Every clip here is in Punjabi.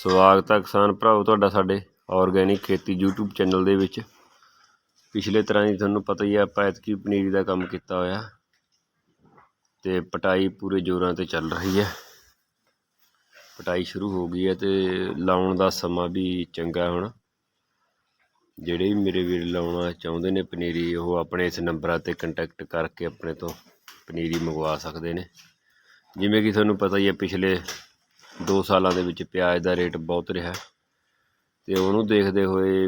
ਸਵਾਗਤ ਹੈ ਕਿਸਾਨ ਭਰਾਵੋ ਤੁਹਾਡਾ ਸਾਡੇ ਆਰਗੈਨਿਕ ਖੇਤੀ YouTube ਚੈਨਲ ਦੇ ਵਿੱਚ। ਪਿਛਲੇ ਤਰ੍ਹਾਂ ਹੀ ਤੁਹਾਨੂੰ ਪਤਾ ਹੀ ਹੈ ਆਪਾਂ ਐਤਕੀ ਪਨੀਰੀ ਦਾ ਕੰਮ ਕੀਤਾ ਹੋਇਆ। ਤੇ ਪਟਾਈ ਪੂਰੇ ਜ਼ੋਰਾਂ ਤੇ ਚੱਲ ਰਹੀ ਹੈ ਪਟਾਈ ਸ਼ੁਰੂ ਹੋ ਗਈ ਹੈ ਤੇ ਲਾਉਣ ਦਾ ਸਮਾਂ ਵੀ ਚੰਗਾ ਹੁਣ। ਜਿਹੜੇ ਵੀ ਮੇਰੇ ਵੀਰ ਲਾਉਣਾ ਚਾਹੁੰਦੇ ਨੇ ਪਨੀਰੀ, ਉਹ ਆਪਣੇ ਇਸ ਨੰਬਰਾਂ ਤੇ ਕੰਟੈਕਟ ਕਰਕੇ ਆਪਣੇ ਤੋਂ ਪਨੀਰੀ ਮੰਗਵਾ ਸਕਦੇ ਨੇ। ਜਿਵੇਂ ਕਿ ਤੁਹਾਨੂੰ ਪਤਾ ਹੀ ਹੈ ਪਿਛਲੇ 2 ਸਾਲਾਂ ਦੇ ਵਿੱਚ ਪਿਆਜ਼ ਦਾ ਰੇਟ ਬਹੁਤ ਰਿਹਾ। ਤੇ ਉਹਨੂੰ ਦੇਖਦੇ ਹੋਏ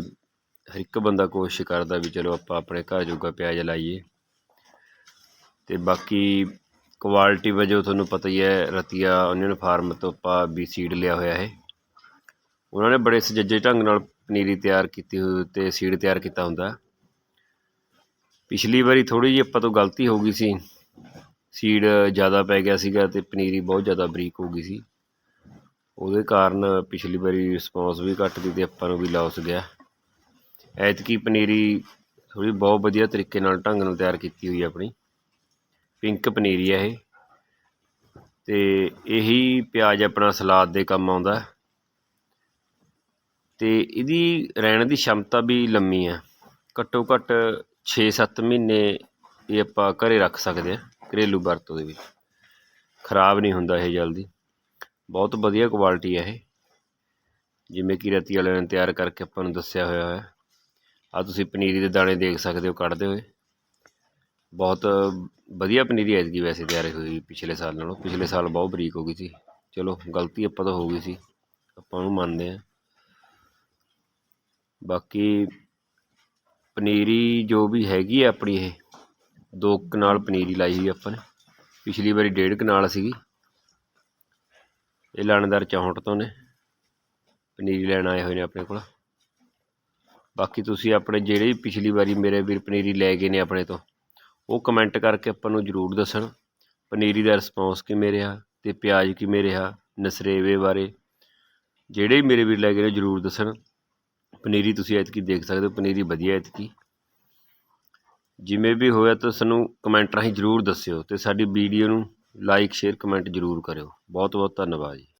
ਹਰ ਇੱਕ ਬੰਦਾ ਕੋਸ਼ਿਸ਼ ਕਰਦਾ ਵੀ ਚਲੋ ਆਪਾਂ ਆਪਣੇ ਘਰ ਜੋਗਾ ਪਿਆਜ਼ ਲਾਈਏ। ਤੇ ਬਾਕੀ ਕੁਆਲਿਟੀ ਵਜੋਂ ਤੁਹਾਨੂੰ ਪਤਾ ਹੀ ਹੈ, ਰਤੀਆ ਓਨੀਅਨ ਫਾਰਮ ਤੋਂ ਆਪਾਂ ਵੀ ਸੀਡ ਲਿਆ ਹੋਇਆ ਹੈ। ਉਹਨਾਂ ਨੇ ਬੜੇ ਸੁਚੱਜੇ ਢੰਗ ਨਾਲ ਪਨੀਰੀ ਤਿਆਰ ਕੀਤੀ ਹੋਈ ਤੇ ਸੀਡ ਤਿਆਰ ਕੀਤਾ ਹੁੰਦਾ। ਪਿਛਲੀ ਵਾਰੀ ਥੋੜੀ ਜਿਹੀ ਆਪਾਂ ਤੋਂ ਗਲਤੀ ਹੋ ਗਈ ਸੀ। ਸੀਡ ਜ਼ਿਆਦਾ ਪੈ ਗਿਆ ਸੀਗਾ ਤੇ ਪਨੀਰੀ ਬਹੁਤ ਜ਼ਿਆਦਾ ਬਰੀਕ ਹੋ ਗਈ ਸੀ। ਉਹਦੇ ਕਾਰਨ ਪਿਛਲੀ ਵਾਰੀ ਰਿਸਪੋਂਸ ਵੀ ਘੱਟ ਦੀ ਅਤੇ ਆਪਾਂ ਨੂੰ ਵੀ ਲੋਸ ਗਿਆ। ਐਤਕੀ ਪਨੀਰੀ ਥੋੜ੍ਹੀ ਬਹੁਤ ਵਧੀਆ ਤਰੀਕੇ ਨਾਲ ਢੰਗ ਨਾਲ ਤਿਆਰ ਕੀਤੀ ਹੋਈ ਆਪਣੀ। ਪਿੰਕ ਪਨੀਰੀ ਹੈ ਇਹ। ਅਤੇ ਇਹੀ ਪਿਆਜ਼ ਆਪਣਾ ਸਲਾਦ ਦੇ ਕੰਮ ਆਉਂਦਾ। ਅਤੇ ਇਹਦੀ ਰਹਿਣ ਦੀ ਸ਼ਮਤਾ ਵੀ ਲੰਮੀ ਆ। ਘੱਟੋ ਘੱਟ 6-7 ਮਹੀਨੇ ਇਹ ਆਪਾਂ ਘਰੇ ਰੱਖ ਸਕਦੇ ਆ, ਘਰੇਲੂ ਵਰਤੋਂ ਦੇ ਵਿੱਚ। ਖਰਾਬ ਨਹੀਂ ਹੁੰਦਾ ਇਹ ਜਲਦੀ। ਬਹੁਤ ਵਧੀਆ ਕੁਆਲਿਟੀ ਹੈ ਇਹ। ਜਿਵੇਂ ਕਿ ਰਤੀ ਵਾਲਿਆਂ ਨੇ ਤਿਆਰ ਕਰਕੇ ਆਪਾਂ ਨੂੰ ਦੱਸਿਆ ਹੋਇਆ ਹੈ। ਆ ਤੁਸੀਂ ਪਨੀਰੀ ਦੇ ਦਾਣੇ ਦੇਖ ਸਕਦੇ ਹੋ, ਕੱਢਦੇ ਹੋਏ। ਬਹੁਤ ਵਧੀਆ ਪਨੀਰੀ ਐਤਕੀ ਵੈਸੇ ਤਿਆਰ ਹੋਈ ਪਿਛਲੇ ਸਾਲ ਨਾਲੋਂ। ਪਿਛਲੇ ਸਾਲ ਬਹੁਤ ਬਰੀਕ ਹੋ ਗਈ ਸੀ। ਚਲੋ, ਗਲਤੀ ਆਪਾਂ ਤੋਂ ਹੋ ਗਈ ਸੀ। ਆਪਾਂ ਉਹਨੂੰ ਮੰਨਦੇ ਹਾਂ। ਬਾਕੀ ਪਨੀਰੀ ਜੋ ਵੀ ਹੈਗੀ ਆ ਆਪਣੀ ਇਹ, ਦੋ ਕਨਾਲ ਪਨੀਰੀ ਲਾਈ ਹੋਈ ਆਪਾਂ ਨੇ। ਪਿਛਲੀ ਵਾਰੀ ਡੇਢ ਕਨਾਲ ਸੀਗੀ। ਇਹ ਲਾਣੇਦਾਰ 64 ਤੋਂ ਨੇ। ਪਨੀਰੀ ਲੈਣ ਆਏ ਹੋਏ ਨੇ ਆਪਣੇ ਕੋਲ। ਬਾਕੀ ਤੁਸੀਂ ਆਪਣੇ ਜਿਹੜੇ ਵੀ ਪਿਛਲੀ ਵਾਰੀ ਮੇਰੇ ਵੀਰ ਪਨੀਰੀ ਲੈ ਗਏ ਨੇ ਆਪਣੇ ਤੋਂ, ਉਹ ਕਮੈਂਟ ਕਰਕੇ ਆਪਾਂ ਨੂੰ ਜ਼ਰੂਰ ਦੱਸਣ। ਪਨੀਰੀ ਦਾ ਰਿਸਪੌਂਸ ਕਿਵੇਂ ਰਿਹਾ ਤੇ ਪਿਆਜ਼ ਕਿਵੇਂ ਰਿਹਾ, ਨਸਰੇਵੇ ਬਾਰੇ ਜਿਹੜੇ ਵੀ ਮੇਰੇ ਵੀਰ ਲੈ ਗਏ ਨੇ ਜ਼ਰੂਰ ਦੱਸਣ। ਪਨੀਰੀ ਤੁਸੀਂ ਐਤਕੀ ਦੇਖ ਸਕਦੇ ਹੋ, ਪਨੀਰੀ ਵਧੀਆ ਐਤਕੀ। ਜਿਵੇਂ ਵੀ ਹੋਇਆ ਤਾਂ ਸਾਨੂੰ ਕਮੈਂਟ ਰਾਹੀਂ ਜ਼ਰੂਰ ਦੱਸਿਓ ਤੇ ਸਾਡੀ ਵੀਡੀਓ ਨੂੰ ਲਾਈਕ ਸ਼ੇਅਰ ਕਮੈਂਟ ਜ਼ਰੂਰ ਕਰਿਓ। ਬਹੁਤ ਬਹੁਤ ਧੰਨਵਾਦ ਜੀ।